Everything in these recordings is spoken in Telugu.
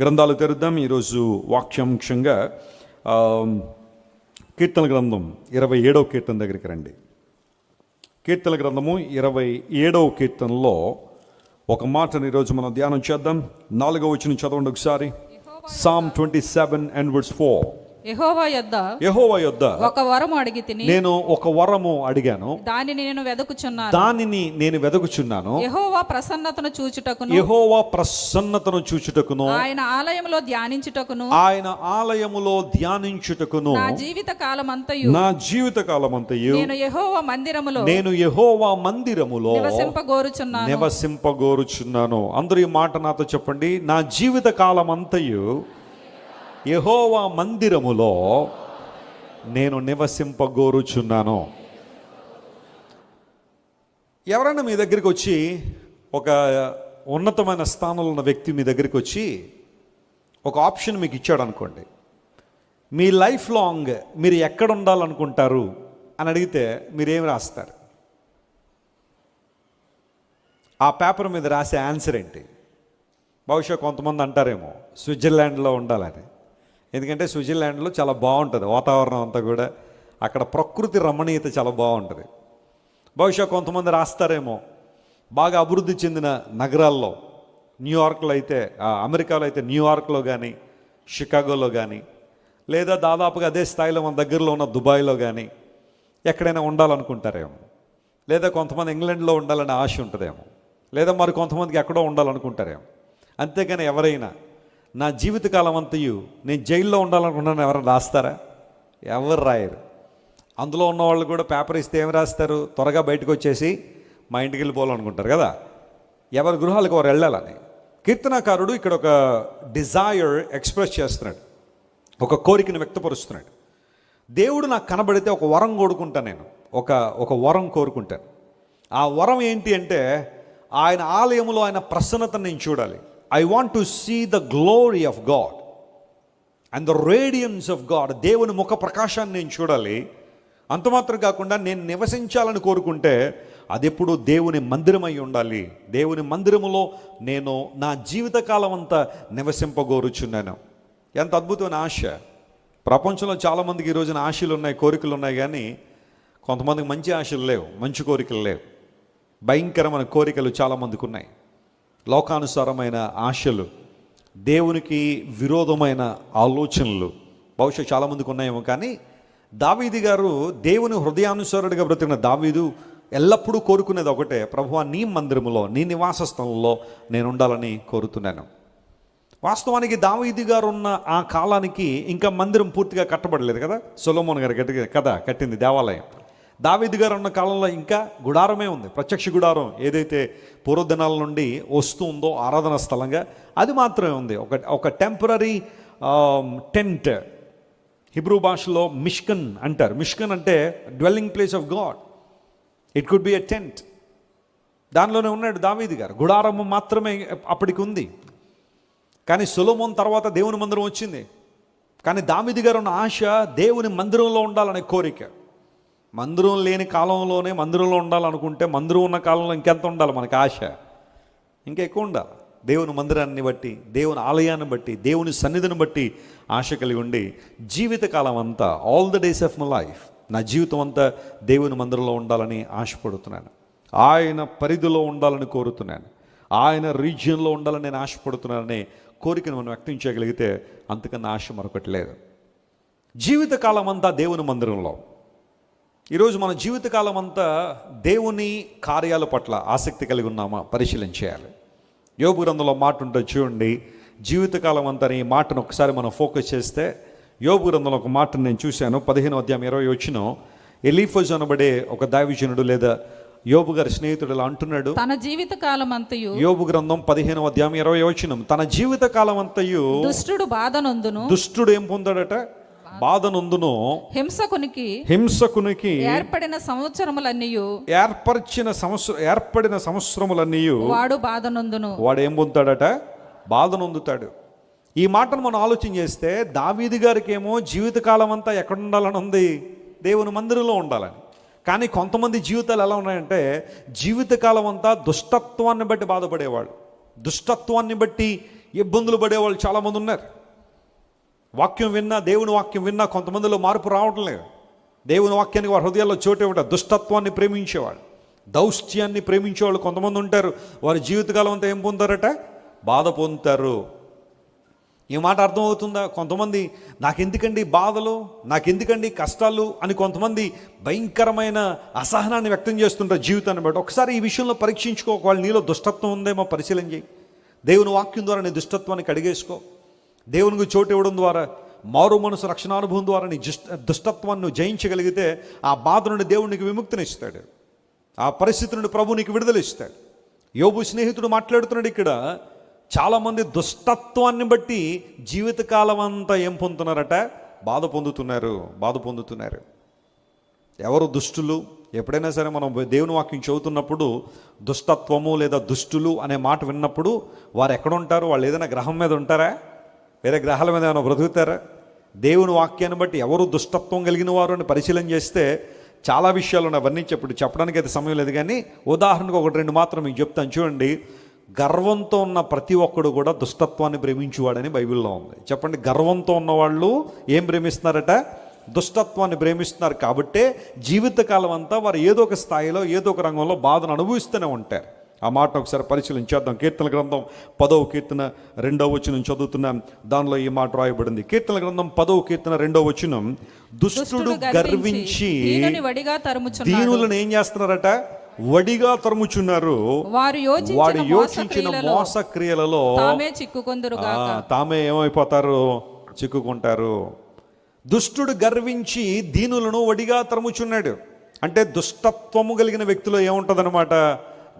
గ్రంథాలు తెరుద్దాం. ఈరోజు వాక్యాంశంగా ఆ, కీర్తన గ్రంథం ఇరవై ఏడవ కీర్తన దగ్గరికి రండి. కీర్తన గ్రంథము ఇరవై ఏడవ కీర్తనలో ఒక మాటను ఈరోజు మనం ధ్యానం చేద్దాం. నాలుగవ వచ్చిన చదవండి ఒకసారి. Psalm twenty seven and words four యెహోవా యొద్ద యహోవ యొద్ద ఒక వరము అడిగి తిని నేను ఒక వరము అడిగాను. దానిని నేను వెదకుచున్నాను. దానిని నేను వెదకుచున్నాను. యెహోవా ప్రసన్నతను చూచుటకును యహోవా ప్రసన్నతను చూచుటకును ఆయన ఆలయంలో ధ్యానించుటకును ఆయన ఆలయములో ధ్యానించుటకును నా జీవిత కాలమంతయు నా జీవిత కాలమంతయు నేను యెహోవా మందిరములో నేను యహోవా మందిరములో నివసింపగోరుచున్నాను. నివసింపగోరుచున్నాను. అందరూ ఈ మాట నాతో చెప్పండి. నా జీవిత కాలమంతయు యహోవా మందిరములో నేను నివసింపగోరుచున్నాను. ఎవరైనా మీ దగ్గరికి వచ్చి ఒక ఉన్నతమైన స్థానంలో ఉన్న వ్యక్తి మీ దగ్గరికి వచ్చి ఒక ఆప్షన్ మీకు ఇచ్చాడు అనుకోండి మీ లైఫ్ లాంగ్ మీరు ఎక్కడ ఉండాలనుకుంటారు అని అడిగితే మీరేం రాస్తారు? ఆ పేపర్ మీద రాసే ఆన్సర్ ఏంటి? బహుశా కొంతమంది అంటారేమో స్విట్జర్లాండ్లో ఉండాలని. ఎందుకంటే స్విట్జర్లాండ్లో చాలా బాగుంటుంది వాతావరణం అంతా కూడా. అక్కడ ప్రకృతి రమణీయత చాలా బాగుంటుంది బహుశా కొంతమంది రాస్తారేమో. బాగా అభివృద్ధి చెందిన నగరాల్లో న్యూయార్క్లో అయితే అమెరికాలో అయితే న్యూయార్క్లో కానీ షికాగోలో కానీ లేదా దాదాపుగా అదే స్థాయిలో మన దగ్గరలో ఉన్న దుబాయ్లో కానీ ఎక్కడైనా ఉండాలనుకుంటారేమో. లేదా కొంతమంది ఇంగ్లాండ్లో ఉండాలనే ఆశ ఉంటుందేమో. లేదా మరి కొంతమందికి ఎక్కడో ఉండాలనుకుంటారేమో. అంతేగాని ఎవరైనా నా జీవితకాలం అంతయు నేను జైల్లో ఉండాలనుకున్నాను ఎవరైనా రాస్తారా? ఎవరు రాయరు. అందులో ఉన్న వాళ్ళు కూడా పేపర్ ఇస్తే ఏం రాస్తారు? త్వరగా బయటకు వచ్చేసి మా ఇంటికి వెళ్ళిపోవాలనుకుంటారు కదా. ఎవరి గృహాలకు వారు వెళ్ళాలని. కీర్తనాకారుడు ఇక్కడ ఒక డిజైర్ ఎక్స్ప్రెస్ చేస్తున్నాడు. ఒక కోరికను వ్యక్తపరుస్తున్నాడు. దేవుడు నాకు కనబడితే ఒక వరం కోరుకుంటాను నేను. ఒక ఒక వరం కోరుకుంటాను. ఆ వరం ఏంటి అంటే ఆయన ఆలయంలో ఆయన ప్రసన్నతను నేను చూడాలి. I want to see the glory of God and the radiance of God దేవుని ముఖ ప్రకాశాన్ని నేను చూడాలి. అంత మాత్రం కాకుండా నేను నివసించాలని కోరుకుంటే అది ఎప్పుడు దేవుని మందిరమై ఉండాలి. దేవుని మందిరములో నేను నా జీవితకాలం అంతా నివసింపగోరుచున్నాను. ఎంత అద్భుతమైన ఆశ. ప్రపంచంలో చాలామందికి ఈ రోజున ఆశలు ఉన్నాయి కోరికలు ఉన్నాయి కానీ కొంతమందికి మంచి ఆశలు లేవు మంచి కోరికలు లేవు. భయంకరమైన కోరికలు చాలామందికి ఉన్నాయి. లోకానుసారమైన ఆశలు దేవునికి విరోధమైన ఆలోచనలు. బహుశా చాలామందికి ఉన్నాయేమో కానీ దావీది గారు దేవుని హృదయానుసారుడిగా బ్రతికిన దావీదు ఎల్లప్పుడూ కోరుకునేది ఒకటే ప్రభువా నీ మందిరములో నీ నివాస స్థలంలో నేను ఉండాలని కోరుతున్నాను. వాస్తవానికి దావీది గారు ఉన్న ఆ కాలానికి ఇంకా మందిరం పూర్తిగా కట్టబడలేదు కదా? సొలోమోన్ గారు కట్టి కదా కట్టింది దేవాలయం. దావీది గారు ఉన్న కాలంలో ఇంకా గుడారమే ఉంది. ప్రత్యక్ష గుడారం ఏదైతే పూర్వదినాల నుండి వస్తూ ఉందో ఆరాధన స్థలంగా అది మాత్రమే ఉంది. ఒక ఒక టెంపరీ టెంట్ హిబ్రూ భాషలో మిష్కన్ అంటారు. మిష్కన్ అంటే dwelling place of God it could be a tent దానిలోనే ఉన్నాడు దావీది గారు. గుడారము మాత్రమే అప్పటికి ఉంది. కానీ సులభం తర్వాత దేవుని మందిరం వచ్చింది. కానీ దావిది గారు ఉన్న ఆశ దేవుని మందిరంలో ఉండాలనే కోరిక. మందిరం లేని కాలంలోనే మందిరంలో ఉండాలనుకుంటే మందిరం ఉన్న కాలంలో ఇంకెంత ఉండాలి మనకి ఆశ? ఇంకా ఎక్కువ ఉండాలి. దేవుని మందిరాన్ని బట్టి దేవుని ఆలయాన్ని బట్టి దేవుని సన్నిధిని బట్టి ఆశ కలిగి ఉండి జీవితకాలం అంతా all the days of my life నా జీవితం అంతా దేవుని మందిరంలో ఉండాలని ఆశపడుతున్నాను. ఆయన పరిధిలో ఉండాలని కోరుతున్నాను. ఆయన రీజియన్లో ఉండాలని నేను ఆశపడుతున్నానని కోరికను మనం వ్యక్తం చేయగలిగితే అంతకన్నా ఆశ మరొకటి లేదు. జీవితకాలం అంతా దేవుని మందిరంలో. ఈరోజు మన జీవితకాలం అంతా దేవుని కార్యాల పట్ల ఆసక్తి కలిగి ఉన్నామా? పరిశీలన చేయాలి. యోగు గ్రంథంలో మాట ఉంటుంది చూడండి జీవితకాలం అంతా ఈ మాటను ఒకసారి మనం ఫోకస్ చేస్తే యోగు గ్రంథంలో ఒక మాటను నేను చూశాను పదిహేను అధ్యాయం ఇరవై వచ్చిన ఎలీఫోజ్ అనబడే ఒక దావిజనుడు లేదా యోబు గారి స్నేహితుడు ఇలా అంటున్నాడు తన జీవిత కాలమంతయు యోబు గ్రంథం పదిహేను అధ్యాయం ఇరవై వచ్చిన తన జీవిత కాలం అంతయు దుష్టుడు బాధనొందును దుష్టుడు ఏం పొందాడట? బాధ నొందును. హింసకునికి హింసకునికి ఏర్పడిన సంవత్సరములన్నీయు. ఏర్పరిచిన సంవత్సరం ఏర్పడిన సంవత్సరములన్నీ వాడు బాధనొందును వాడు ఏం పొందుతాడట? బాధ నొందుతాడు. ఈ మాటను మనం ఆలోచన చేస్తే దావీది గారికి ఏమో జీవితకాలం అంతా ఎక్కడ ఉండాలని ఉంది? దేవుని మందిరంలో ఉండాలని. కానీ కొంతమంది జీవితాలు ఎలా ఉన్నాయంటే జీవితకాలం అంతా దుష్టత్వాన్ని బట్టి బాధపడేవాడు దుష్టత్వాన్ని బట్టి ఇబ్బందులు పడేవాళ్ళు చాలామంది ఉన్నారు. వాక్యం విన్నా దేవుని వాక్యం విన్నా కొంతమందిలో మార్పు రావటం లేదు. దేవుని వాక్యానికి వారి హృదయాల్లో చోటు ఇవ్వట దుష్టత్వాన్ని ప్రేమించేవాడు దౌష్ట్యాన్ని ప్రేమించేవాళ్ళు కొంతమంది ఉంటారు. వారి జీవితకాలం అంతా ఏం పొందుతారట? బాధ పొందుతారు. ఈ మాట అర్థమవుతుందా? కొంతమంది నాకెందుకండి బాధలు? నాకెందుకండి కష్టాలు? అని కొంతమంది భయంకరమైన అసహనాన్ని వ్యక్తం చేస్తుంటారు జీవితాన్ని బట్టి. ఒకసారి ఈ విషయంలో పరీక్షించుకో వాళ్ళు నీలో దుష్టత్వం ఉందేమో పరిశీలన చేయి. దేవుని వాక్యం ద్వారా నీ దుష్టత్వాన్ని కడిగేసుకో. దేవునికి చోటు ఇవ్వడం ద్వారా మారు మనసు రక్షణానుభవం ద్వారా నీ దుష్టత్వాన్ని జయించగలిగితే ఆ బాధ నుండి దేవునికి నీకు విముక్తినిస్తాడు ఆ పరిస్థితి నుండి ప్రభు నీకు విడుదల ఇస్తాడు. యోబు స్నేహితుడు మాట్లాడుతున్నాడు ఇక్కడ చాలామంది దుష్టత్వాన్ని బట్టి జీవితకాలం అంతా ఏం పొందుతున్నారట? బాధ పొందుతున్నారు బాధ పొందుతున్నారు. ఎవరు దుష్టులు? ఎప్పుడైనా సరే మనం దేవుని వాక్యం చదువుతున్నప్పుడు దుష్టత్వము లేదా దుష్టులు అనే మాట విన్నప్పుడు వారు ఎక్కడ ఉంటారు? వాళ్ళు ఏదైనా గ్రహం మీద ఉంటారా? వేరే గ్రహాల మీద ఏమైనా బ్రతుకుతారా? దేవుని వాక్యాన్ని బట్టి ఎవరు దుష్టత్వం కలిగిన వారు అని పరిశీలన చేస్తే చాలా విషయాలు ఉన్నాయి. అవన్నీ చెప్పడు. చెప్పడానికి అయితే సమయం లేదు కానీ ఉదాహరణకు ఒకటి రెండు మాత్రం మీకు చెప్తాను. చూడండి గర్వంతో ఉన్న ప్రతి ఒక్కడు కూడా దుష్టత్వాన్ని ప్రేమించువాడని బైబిల్లో ఉంది. చెప్పండి గర్వంతో ఉన్నవాళ్ళు ఏం ప్రేమిస్తున్నారట? దుష్టత్వాన్ని ప్రేమిస్తున్నారు కాబట్టే జీవితకాలం అంతా వారు ఏదో ఒక స్థాయిలో ఏదో ఒక రంగంలో బాధను అనుభవిస్తూనే ఉంటారు. ఆ మాటను ఒకసారి పరిశీలించేద్దాం కీర్తన గ్రంథం పదవ కీర్తన రెండవ వచనం చదువుతున్నాం దానిలో ఈ మాట రాయబడింది. కీర్తన గ్రంథం పదవ కీర్తన రెండవ వచనం దుష్టుడు గర్వించి దీనులను ఏం చేస్తున్నారట? వడిగా తరుముచున్నారు. వారు వాడు యోచించిన మోసక్రియలలో మోసక్రియలలో తామే చిక్కుకొందురు తామే ఏమైపోతారు? చిక్కుకుంటారు. దుష్టుడు గర్వించి దీనులను వడిగా తరుముచున్నాడు. అంటే దుష్టత్వము కలిగిన వ్యక్తిలో ఏముంటుందన్నమాట?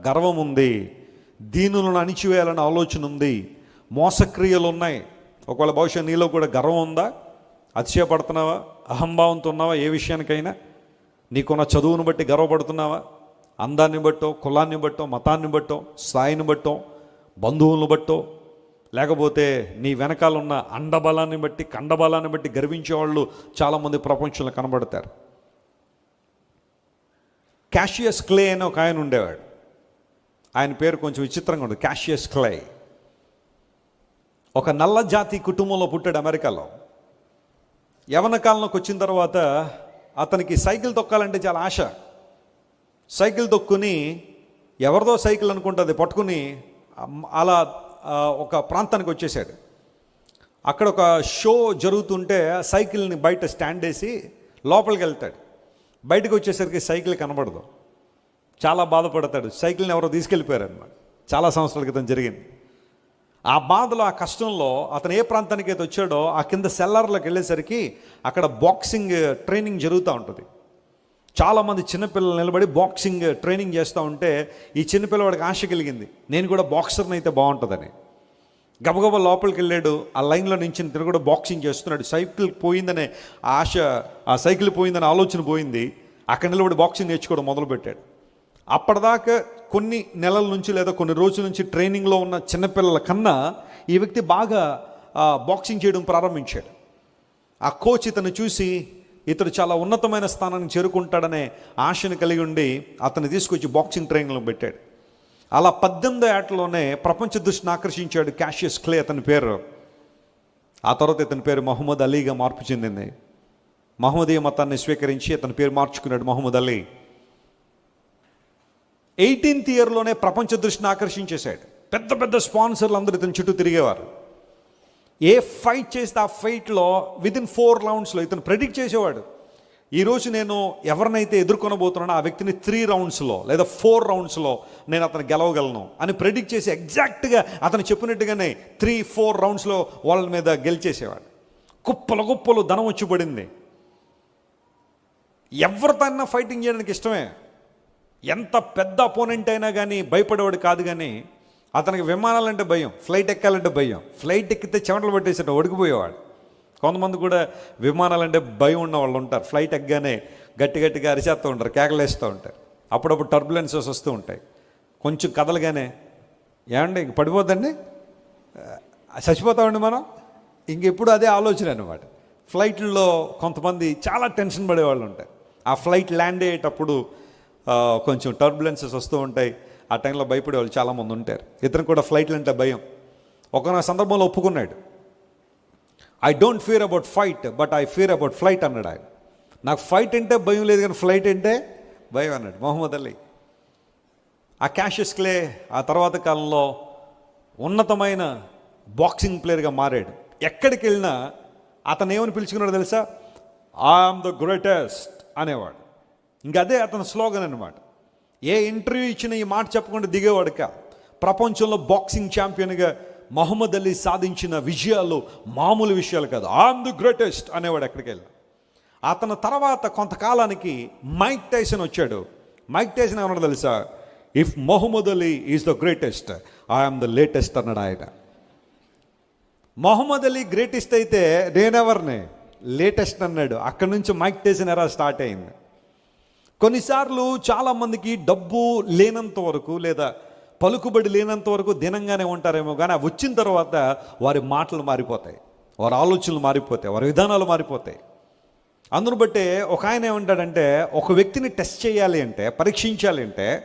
గర్వం ఉంది దీనులను అణిచివేయాలనే ఆలోచన ఉంది మోసక్రియలు ఉన్నాయి ఒకవేళ బహుశా నీలో కూడా గర్వం ఉందా అతిశయపడుతున్నావా? అహంభావంతో ఉన్నావా ఏ విషయానికైనా? నీకున్న చదువును బట్టి గర్వపడుతున్నావా? అందాన్ని బట్టో కులాన్ని బట్టో మతాన్ని బట్టో స్థాయిని బట్టో బంధువులను బట్టో లేకపోతే నీ వెనకాల ఉన్న అండబలాన్ని బట్టి కండబలాన్ని బట్టి గర్వించే వాళ్ళు చాలామంది ప్రపంచంలో కనబడతారు. క్యాషియస్ క్లే అని ఒక ఆయన ఉండేవాడు. ఆయన పేరు కొంచెం విచిత్రంగా ఉండదు క్యాషియస్ క్లే ఒక నల్ల జాతి కుటుంబంలో పుట్టాడు అమెరికాలో. యవన కాలంలోకి వచ్చిన తర్వాత అతనికి సైకిల్ తొక్కాలంటే చాలా ఆశ. సైకిల్ తొక్కుని ఎవరిదో సైకిల్ అనుకుంటుంది పట్టుకుని అలా ఒక ప్రాంతానికి వచ్చేసాడు అక్కడ ఒక షో జరుగుతుంటే ఆ సైకిల్ని బయట స్టాండ్ వేసి లోపలికి వెళ్తాడు. బయటకు వచ్చేసరికి సైకిల్ కనబడదు. చాలా బాధపడతాడు. సైకిల్ని ఎవరో తీసుకెళ్ళిపోయారనమాట చాలా సంవత్సరాల క్రితం జరిగింది. ఆ బాధలో ఆ కష్టంలో అతను ఏ ప్రాంతానికి అయితే వచ్చాడో ఆ కింద సెల్లర్లకు వెళ్ళేసరికి అక్కడ బాక్సింగ్ ట్రైనింగ్ జరుగుతూ ఉంటుంది. చాలామంది చిన్నపిల్లలు నిలబడి బాక్సింగ్ ట్రైనింగ్ చేస్తూ ఉంటే ఈ చిన్నపిల్లవాడికి ఆశ కలిగింది. నేను కూడా బాక్సర్ని అయితే బాగుంటుందని. గబగబా లోపలికి వెళ్ళాడు. ఆ లైన్లో నుంచి తిరిగి కూడా బాక్సింగ్ చేస్తున్నాడు. సైకిల్ పోయిందనే ఆశ ఆ సైకిల్ పోయిందనే ఆలోచన పోయింది. అక్కడ నిలబడి బాక్సింగ్ నేర్చుకోవడం మొదలుపెట్టాడు. అప్పటిదాకా కొన్ని నెలల నుంచి లేదా కొన్ని రోజుల నుంచి ట్రైనింగ్లో ఉన్న చిన్నపిల్లల కన్నా ఈ వ్యక్తి బాగా బాక్సింగ్ చేయడం ప్రారంభించాడు. ఆ కోచ్ ఇతను చూసి ఇతడు చాలా ఉన్నతమైన స్థానానికి చేరుకుంటాడనే ఆశను కలిగి ఉండి అతన్ని తీసుకొచ్చి బాక్సింగ్ ట్రైనింగ్లో పెట్టాడు. అలా పద్దెనిమిదో ఏటలోనే ప్రపంచ దృష్టిని ఆకర్షించాడు క్యాషియస్ క్లే అతని పేరు. ఆ తర్వాత ఇతని పేరు మహమ్మద్ అలీగా మార్పు చెందింది. మహమ్మదీయ మతాన్ని స్వీకరించి అతని పేరు మార్చుకున్నాడు మహమ్మద్ అలీ. ఎయిటీన్త్ ఇయర్లోనే ప్రపంచ దృష్టిని ఆకర్షించేశాడు. పెద్ద పెద్ద స్పాన్సర్లు అందరూ ఇతని చుట్టూ తిరిగేవారు. ఏ ఫైట్ చేస్తే ఆ ఫైట్లో విదిన్ ఫోర్ రౌండ్స్లో ఇతను ప్రెడిక్ట్ చేసేవాడు. ఈరోజు నేను ఎవరినైతే ఎదుర్కొనబోతున్నానో ఆ వ్యక్తిని త్రీ రౌండ్స్లో లేదా ఫోర్ రౌండ్స్లో నేను అతను గెలవగలను అని ప్రెడిక్ట్ చేసి ఎగ్జాక్ట్గా అతను చెప్పినట్టుగానే త్రీ ఫోర్ రౌండ్స్లో వాళ్ళ మీద గెలిచేసేవాడు. కుప్పలు కుప్పలు ధనం వచ్చి పడింది. ఎవరితోనైనా ఫైటింగ్ చేయడానికి ఇష్టమే? ఎంత పెద్ద అపోనెంట్ అయినా కానీ భయపడేవాడు కాదు కానీ అతనికి విమానాలంటే భయం ఫ్లైట్ ఎక్కాలంటే భయం. ఫ్లైట్ ఎక్కితే చెమటలు పట్టేసేట ఒడికిపోయేవాడు కొంతమంది కూడా విమానాలంటే భయం ఉన్న వాళ్ళు ఉంటారు. ఫ్లైట్ ఎక్కగానే గట్టి గట్టిగా అరిచేస్తూ ఉంటారు కేకలేస్తూ ఉంటారు. అప్పుడప్పుడు టర్బులెన్సెస్ వస్తూ ఉంటాయి. కొంచెం కదలగానే ఏమండి ఇంక పడిపోద్దండి? చచ్చిపోతామండి మనం? ఇంకెప్పుడు అదే ఆలోచన అనమాట ఫ్లైట్లో కొంతమంది చాలా టెన్షన్ పడేవాళ్ళు ఉంటారు. ఆ ఫ్లైట్ ల్యాండ్ అయ్యేటప్పుడు కొంచెం టర్బులెన్సెస్ వస్తూ ఉంటాయి. ఆ టైంలో భయపడే వాళ్ళు చాలామంది ఉంటారు. ఇతను కూడా ఫ్లైట్లు అంటే భయం. ఒక సందర్భంలో ఒప్పుకున్నాడు. I don't fear about fight but I fear about flight అన్నాడు ఆయన. నాకు ఫైట్ అంటే భయం లేదు కానీ ఫ్లైట్ అంటే భయం అన్నాడు మొహమ్మద్ అలీ. ఆ క్యాషియస్ క్లే ఆ తర్వాత కాలంలో ఉన్నతమైన బాక్సింగ్ ప్లేయర్గా మారాడు. ఎక్కడికి వెళ్ళినా అతను ఏమని పిలుచుకున్నాడు తెలుసా? ఐఎమ్ ద గ్రేటెస్ట్ అనేవాడు. ఇంకా అదే అతని స్లోగన్ అనమాట ఏ ఇంటర్వ్యూ ఇచ్చిన ఈ మాట చెప్పకుండా దిగేవాడుక ప్రపంచంలో బాక్సింగ్ ఛాంపియన్గా మహమ్మద్ అలీ సాధించిన విజయాలు మామూలు విషయాలు కాదు. ఐఎమ్ ది గ్రేటెస్ట్ అనేవాడు ఎక్కడికి వెళ్ళి? అతని తర్వాత కొంతకాలానికి మైక్ టైసన్ వచ్చాడు. మైక్ టైసన్ ఏమన్నాడు తెలుసా? If Muhammad Ali is the greatest I'm the latest అన్నాడు ఆయన. మొహమ్మద్ అలీ గ్రేటెస్ట్ అయితే నేనెవర్ని? లేటెస్ట్ అన్నాడు. అక్కడి నుంచి మైక్ టైసన్ ఎరా స్టార్ట్ అయింది. కొన్నిసార్లు చాలామందికి డబ్బు లేనంత వరకు లేదా పలుకుబడి లేనంత వరకు దినంగానే ఉంటారేమో కానీ అవి వచ్చిన తర్వాత వారి మాటలు మారిపోతాయి. వారి ఆలోచనలు మారిపోతాయి. వారి విధానాలు మారిపోతాయి. అందును బట్టే ఒక ఆయన ఏమంటాడంటే ఒక వ్యక్తిని టెస్ట్ చేయాలి అంటే పరీక్షించాలి అంటే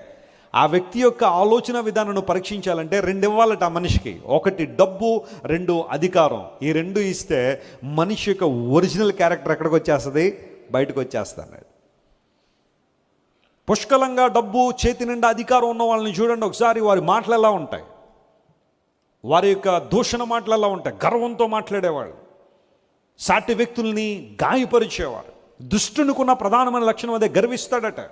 ఆ వ్యక్తి యొక్క ఆలోచన విధానాన్ని పరీక్షించాలంటే రెండు ఇవ్వాలట ఆ మనిషికి. ఒకటి డబ్బు రెండు అధికారం. ఈ రెండు ఇస్తే మనిషి యొక్క ఒరిజినల్ క్యారెక్టర్ ఎక్కడికి వచ్చేస్తుంది? బయటకు వచ్చేస్తాడు పుష్కలంగా డబ్బు చేతి నిండా అధికారం ఉన్న వాళ్ళని చూడండి ఒకసారి వారి మాటలు ఎలా ఉంటాయి? వారి యొక్క దూషణ మాటలు ఎలా ఉంటాయి? గర్వంతో మాట్లాడేవాళ్ళు. సాటి వ్యక్తుల్ని గాయపరిచేవారు. దుష్టునికున్న ప్రధానమైన లక్షణం అదే గర్విస్తాడట.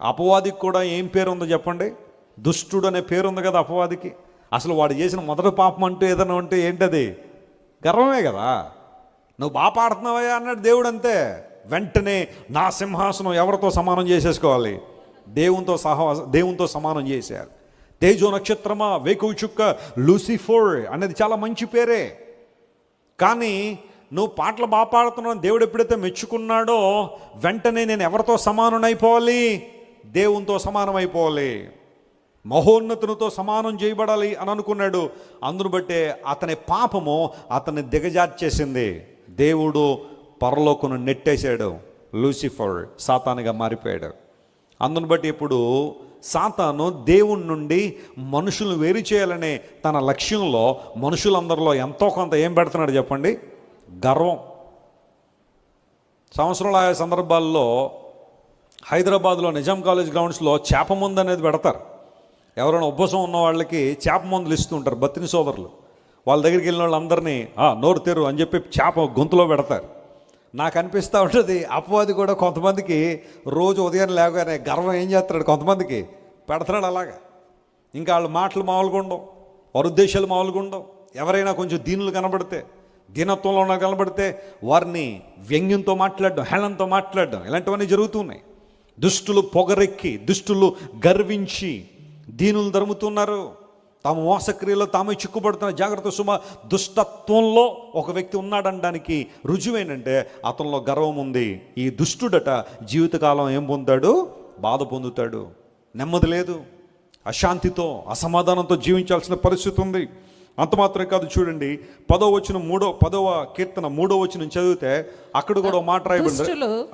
అపవాదికి కూడా ఏం పేరు ఉందో చెప్పండి. దుష్టుడు అనే పేరు ఉంది కదా అపవాదికి. అసలు వాడు చేసిన మొదటి పాపం అంటూ ఏదైనా ఉంటే ఏంటది? గర్వమే కదా. నువ్వు బాగా పాడుతున్నావా అన్నాడు దేవుడు అంతే. వెంటనే నా సింహాసనం ఎవరితో సమానం చేసేసుకోవాలి? దేవునితో సహా దేవునితో సమానం చేశారు. తేజో నక్షత్రమా వేకువ చుక్క లూసిఫోర్ అనేది చాలా మంచి పేరే. కానీ నువ్వు పాటలు బాగా పాడుతున్నావు దేవుడు ఎప్పుడైతే మెచ్చుకున్నాడో వెంటనే నేను ఎవరితో సమానం అయిపోవాలి దేవునితో సమానం అయిపోవాలి మహోన్నతునితో సమానం చేయబడాలి అని అనుకున్నాడు. అందును బట్టే అతని పాపము అతన్ని దిగజార్చేసింది. దేవుడు పరలోకును నెట్టేశాడు లూసిఫర్ సాతానుగా మారిపోయాడు. అందును బట్టి ఇప్పుడు సాతాను దేవుని నుండి మనుషులను వేరు చేయాలనే తన లక్ష్యంలో మనుషులందరిలో ఎంతో కొంత ఏం పెడుతున్నాడు చెప్పండి? గర్వం. సంవత్సరంలో ఆయా సందర్భాల్లో హైదరాబాద్లో నిజాం కాలేజ్ గ్రౌండ్స్లో చేప మందు అనేది పెడతారు. ఎవరైనా ఉబ్బసం ఉన్న వాళ్ళకి చేప మందులు ఇస్తుంటారు బతిని సోదరులు. వాళ్ళ దగ్గరికి వెళ్ళిన వాళ్ళందరినీ "ఆ, నోరు తెరు అని చెప్పి చేప గొంతులో పెడతారు. నాకు అనిపిస్తూ ఉంటుంది అపవాది కూడా కొంతమందికి రోజు ఉదయం లేవగానే గర్వం ఏం చేస్తున్నాడు కొంతమందికి? పెడతాడు అలాగా. ఇంకా వాళ్ళ మాటలు మామూలుగా ఉండవు వారి మామూలుగా ఉండవు. ఎవరైనా కొంచెం దీనులు కనబడితే దీనత్వంలో ఉన్న కనబడితే వారిని వ్యంగ్యంతో మాట్లాడడం హేళంతో మాట్లాడడం ఇలాంటివన్నీ జరుగుతున్నాయి దుష్టులు పొగరెక్కి దుష్టులు గర్వించి దీనులు ధరుముతున్నారు తాము మోసక్రియలో తామే చిక్కుపడుతున్న జాగ్రత్త సుమ దుష్టత్వంలో ఒక వ్యక్తి ఉన్నాడనడానికి రుజువేనంటే అతనిలో గర్వం ఉంది. ఈ దుష్టుడట జీవితకాలం ఏం పొందాడు బాధ పొందుతాడు. నెమ్మది లేదు. అశాంతితో అసమాధానంతో జీవించాల్సిన పరిస్థితి ఉంది. అంత మాత్రమే కాదు చూడండి పదో వచ్చిన మూడో పదవ కీర్తన మూడో వచ్చిన చదివితే అక్కడ కూడా మాట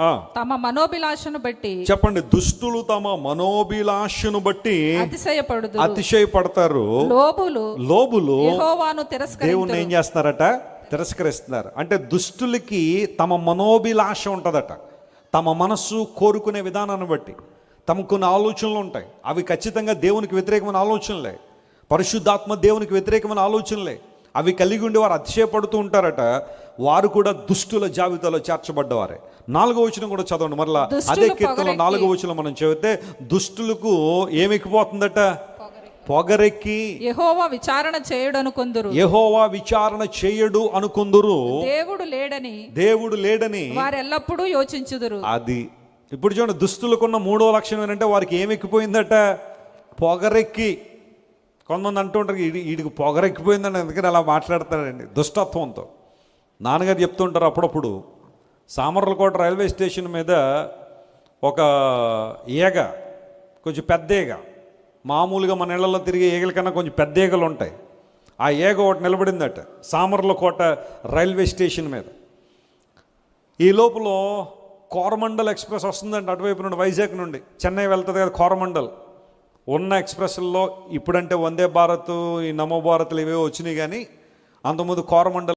ఆ, తమ మనోభిలాషను బట్టి చెప్పండి దుష్టులు తమ మనోభిలాషను బట్టి అతిశయపడుదు అతిశయపడతారు. లోబులు లోబులు యెహోవాను దేవుణ్ణి ఏం చేస్తున్నారట? తిరస్కరిస్తున్నారు. అంటే దుష్టులకి తమ మనోభిలాష ఉంటుందట. తమ మనస్సు కోరుకునే విధానాన్ని బట్టి. తమకు కొన్ని ఆలోచనలు ఉంటాయి. అవి ఖచ్చితంగా దేవునికి వ్యతిరేకమైన ఆలోచనలే. పరిశుద్ధాత్మ దేవునికి వ్యతిరేకమైన ఆలోచనలే. అవి కలిగి ఉండి వారు అతిశయపడుతూ ఉంటారట. వారు కూడా దుష్టుల జాబితాలో చేర్చబడ్డవారే. నాలుగో వచనం కూడా చదవండి. మరలా అదే పొగరెక్కి. నాలుగో వచనం మనం చదివితే దుష్టులకు ఏమెక్కిపోతుందట పొగరెక్కి. యెహోవా విచారణ చేయడను కొందరు. యెహోవా విచారణ చేయడు అనుకుందురు దేవుడు లేడని. దేవుడు లేడని. వారెల్లప్పుడూ యోచించుదురు. అది. ఇప్పుడు చూడండి దుస్తులకున్న మూడో లక్షణం ఏంటంటే వారికి ఏం ఎక్కిపోయిందట? పొగరెక్కి. కొంతమంది అంటూ ఉంటారు వీడికి పొగరెక్కిపోయిందని అందుకని అలా మాట్లాడతాడండి? దుష్టత్వంతో. నాన్నగారు చెప్తుంటారు అప్పుడప్పుడు సామర్లకోట రైల్వే స్టేషన్ మీద ఒక ఈగ కొంచెం పెద్ద ఈగ మామూలుగా మన ఇళ్ళలో తిరిగే ఈగల కన్నా కొంచెం పెద్ద ఈగలు ఉంటాయి. ఆ ఈగ ఒకటి నిలబడిందట సామర్లకోట రైల్వే స్టేషన్ మీద. ఈ లోపల కోరమండల్ ఎక్స్ప్రెస్ వస్తుందండి అటువైపు నుండి వైజాగ్ నుండి. చెన్నై వెళ్తుంది కదా కోరమండల్. ఉన్న ఎక్స్ప్రెషన్లో ఇప్పుడంటే వందే భారత్ ఈ నమో భారత్లు ఇవే వచ్చినాయి కానీ అంతకుముందు కోరమండల్